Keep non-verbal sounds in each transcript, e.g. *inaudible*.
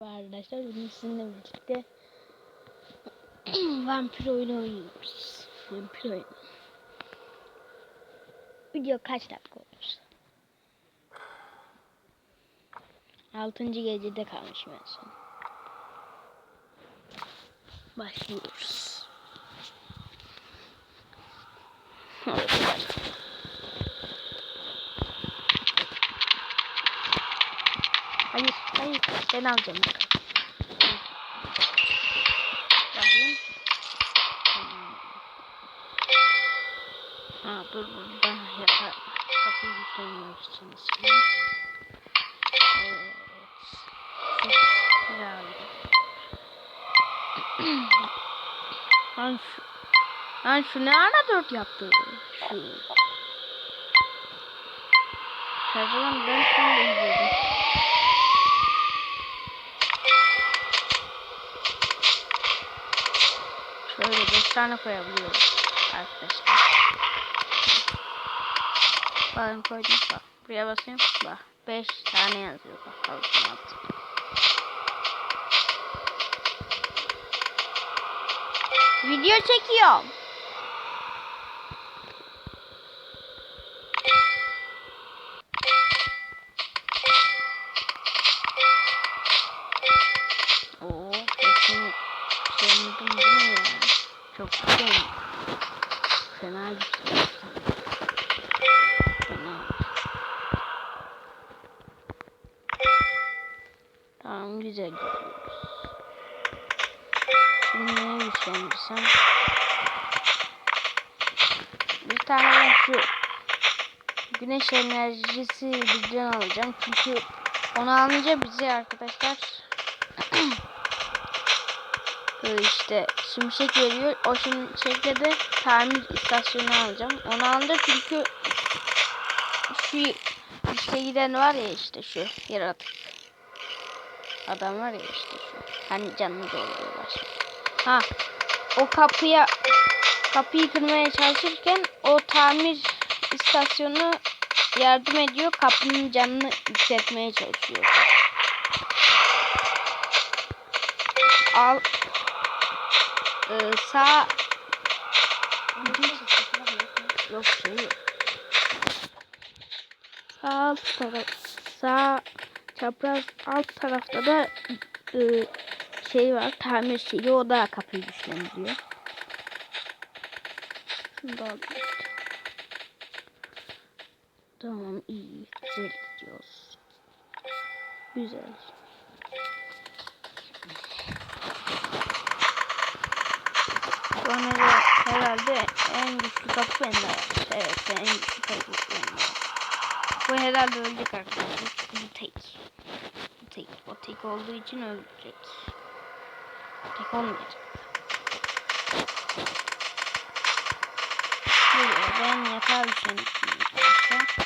Arkadaşlar bugün sizinle birlikte *clears throat* vampir oyunu oynuyoruz. Vampir oyunu. Video kaç dakika olur? 6. gecede kalmışım en son başlıyoruz. Hayır, hayır. Ben alacağım. Bakayım. Ha, dur burada yata kapıyı istiyorum. Evet. *clears throat* Lan şu, lan şu ne ara dört yaptı? Şu. Her zaman ben şunu da. Şöyle 5 tane koyabiliyoruz arkadaşlar. Bakın koydum bak. Buraya basıyorum. Bak 5 tane yazıyor. Bak kalıcım attım. Video çekiyorum. Güçlendirsem? Bir tane şu güneş enerjisi bizden alacağım. Çünkü onu alınca bize arkadaşlar *clears throat* işte şimşek veriyor. O şimşekle de tamir istasyonu alacağım. Onu alınca çünkü şu işte giden var ya işte şu yaratık. Adam var ya işte şu. Hani canını dolduruyorlar. Ha o kapıya kapıyı kırmaya çalışırken o tamir istasyonu yardım ediyor. Kapının canını yükseltmeye çalışıyor. Al ee, sağ yok şey yok. Sağ alt taraf sağ çapraz alt tarafta da e, şey var tamir şeyi o da kapıyı güçlendiriyor. Şunu. Tamam iyi güzel gidiyoruz. Güzel. Sonra herhalde en güçlü kapı bende. Evet en güçlü kapı bende. Bu herhalde ölecek arkadaşlar. Bu tek. Bu tek. O tek olduğu için ölecek. Tek olmayacak. Ben yatağa düşen arkadaşlar.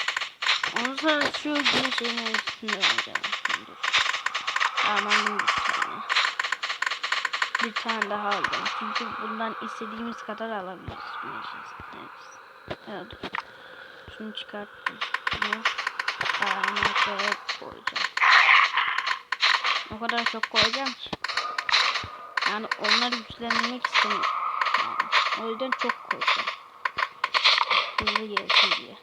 Ondan sonra şu güneş enerjisini alacağım. Dur. Tamam bir tane. Bir tane daha aldım. Çünkü bundan istediğimiz kadar alabiliriz. Evet. dur. Şunu çıkarttım. Bunu parmaklara koyacağım. O kadar çok koyacağım ki. Yani onları güçlendirmek istemiyorum. Yani, o yüzden çok koyacağım. Hızlı gelsin diye.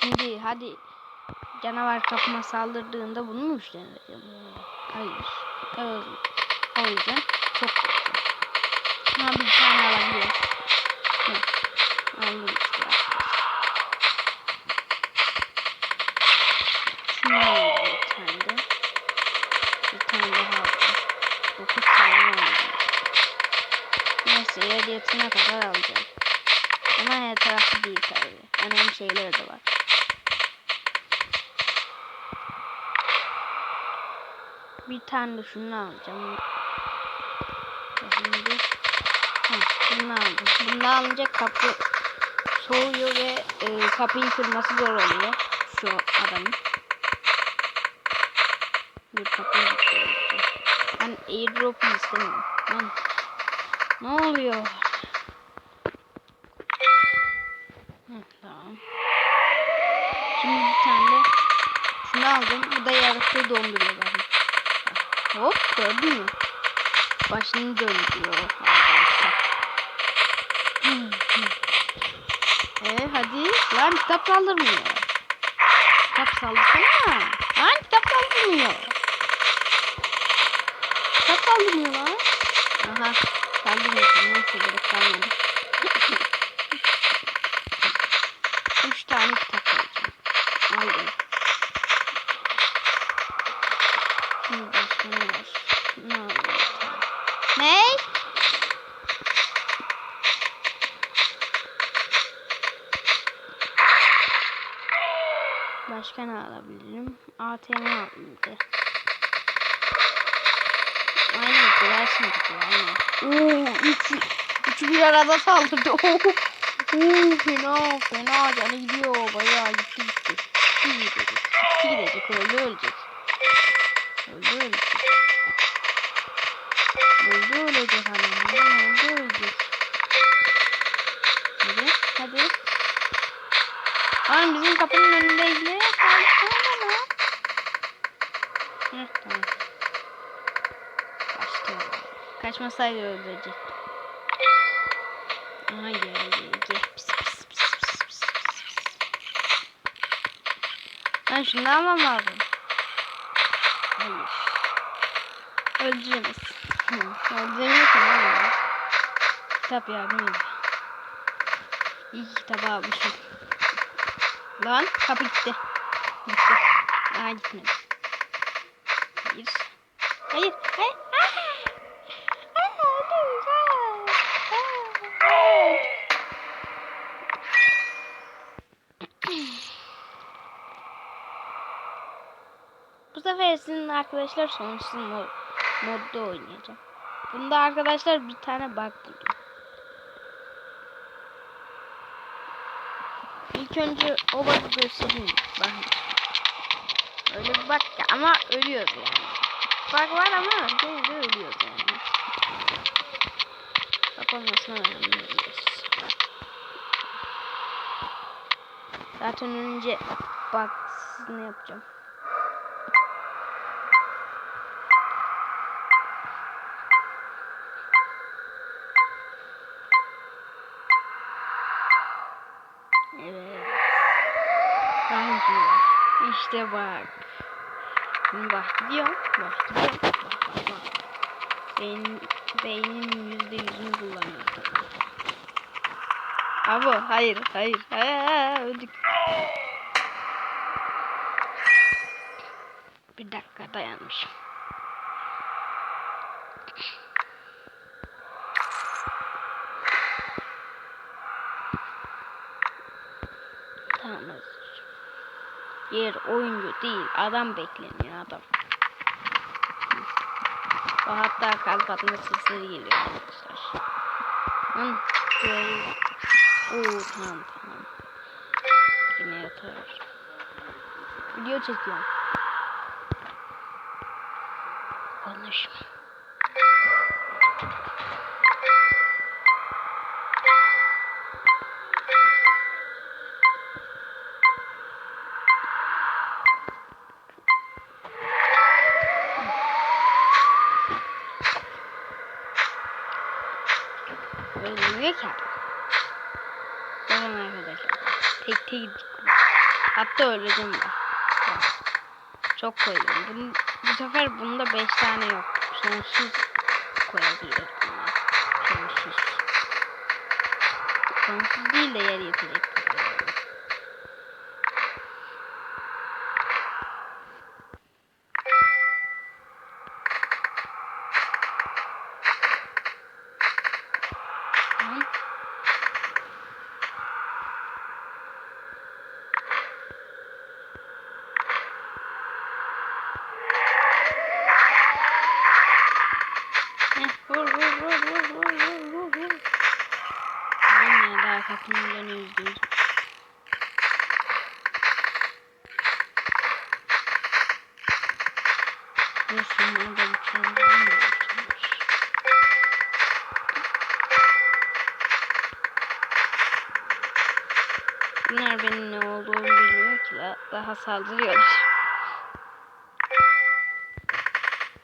Şimdi hadi canavar kapıma saldırdığında bunu mu güçlendireceğim? Hayır. Evet. O yüzden çok korktum. Ama bir tane alabiliyorum. Aldım işte. Tane aldım. Neyse ehliyetine kadar alacağım. Ama her tarafı değil tabii. Önemli şeyler de var. Bir tane de şunu alacağım. Şimdi ha, bunu aldım. Bunu alınca kapı soğuyor ve e, kapıyı kırması zor oluyor. Şu adamın. Bir kapıyı kırıyor. Ben airdrop'u istemiyorum. Lan, ne oluyor? Hı, tamam. Şimdi bir tane şunu aldım. Bu da yaratığı donduruyor bana. Hop gördün mü? Başını döndürüyor arkadaşlar. Ee hadi. Lan kitap saldırmıyor. Kitap saldırsana. Lan kitap saldırmıyor. Kitap saldırmıyor lan. Aha. Saldırmıyor. Neyse gerek kalmadı. *laughs* Üç tane kitap alacağım. Aldım. Şimdi başka ne var? Ne alayım? Ne? Başka ne alabilirim? ATM de. Aynen güversin gibi aynen. Oo, üç, üçü bir arada saldırdı. Oo, oo, fena fena canı gidiyor. Bayağı gitti gitti. Gitti gidecek. Gitti gidecek. Öldü ölecek. Öldü ölecek. Öldü ölecek anam. Öldü ölecek. Hadi hadi. Lan bizim kapının önündeyiz. Ne? Kalksana Kaçmasaydı öldürecek. Aha geldi. Gel. Pis, pis, pis, pis, pis, pis, pis. Ben şunu almam lazım. Hayır. Öldüremez. Hı, Öldüremiyor ki lan. Kitap yardım ediyor. İyi ki kitabı almışım. Lan kapı gitti. Gitti. Aa gitmedi. Hayır. Hayır. Hayır. Aa! Aa, dur, aa, aa, aa. Bu sefer sizin arkadaşlar sonsuz mod, modda oynayacağım. Bunda arkadaşlar bir tane bug buldum. İlk önce o bug'ı göstereyim. Bakın. Öyle bir bug ama ölüyoruz yani. Bug var ama ölüyoruz yani. Bak olmasına ölüyoruz. Zaten önce bak ne yapacağım. Evet. Bence işte bak. Şimdi bak gidiyorum. Bak gidiyorum. Bak bak bak. Benim, beynim yüzde yüzünü kullanıyor. Abo hayır hayır. Aa, öldük. Bir dakika dayanmışım. Tamam. Yer oyuncu değil adam bekleniyor adam. Bak hatta kalp atma sesleri geliyor arkadaşlar. Lan böyle. Oo tamam tamam. Yine yatar. Video çekiyorum. Konuşma. Hatta öleceğim ben. Çok koydum. Bunu, bu sefer bunda 5 tane yok. Sonsuz koyabilirim. Sonsuz. Sonsuz değil de yer yetecek. Bunlar benim ne olduğumu bilmiyor ki daha saldırıyorlar.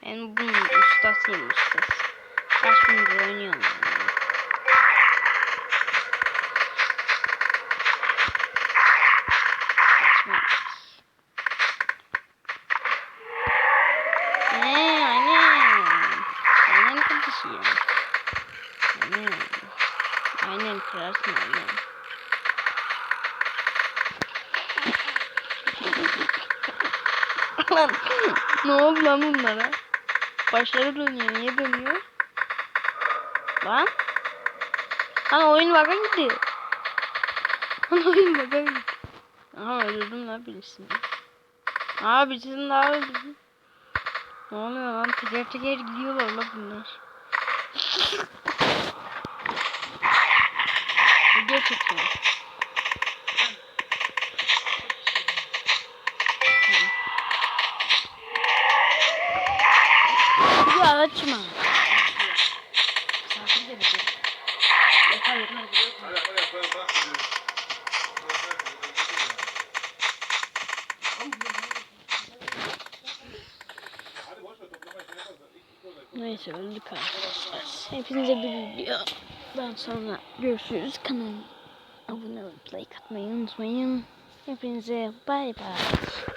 Ben bunun ustasıyım ustası. Kaç gündür oynuyorum. Lan ne oldu lan bunlara? Başları dönüyor. Niye dönüyor? Lan? Lan oyun baka gidiyor. Lan oyun baka gidiyor. Aha öldürdüm lan birisini. Aa birisini daha öldürdüm. Ne oluyor lan? Teker teker gidiyorlar lan bunlar. Video çekiyor. Ya açma. Misafir. Neyse öldük arkadaşlar. Hepinize bir videodan sonra görüşürüz. Kanalıma abone olup like atmayı unutmayın. Hepinize bay bay.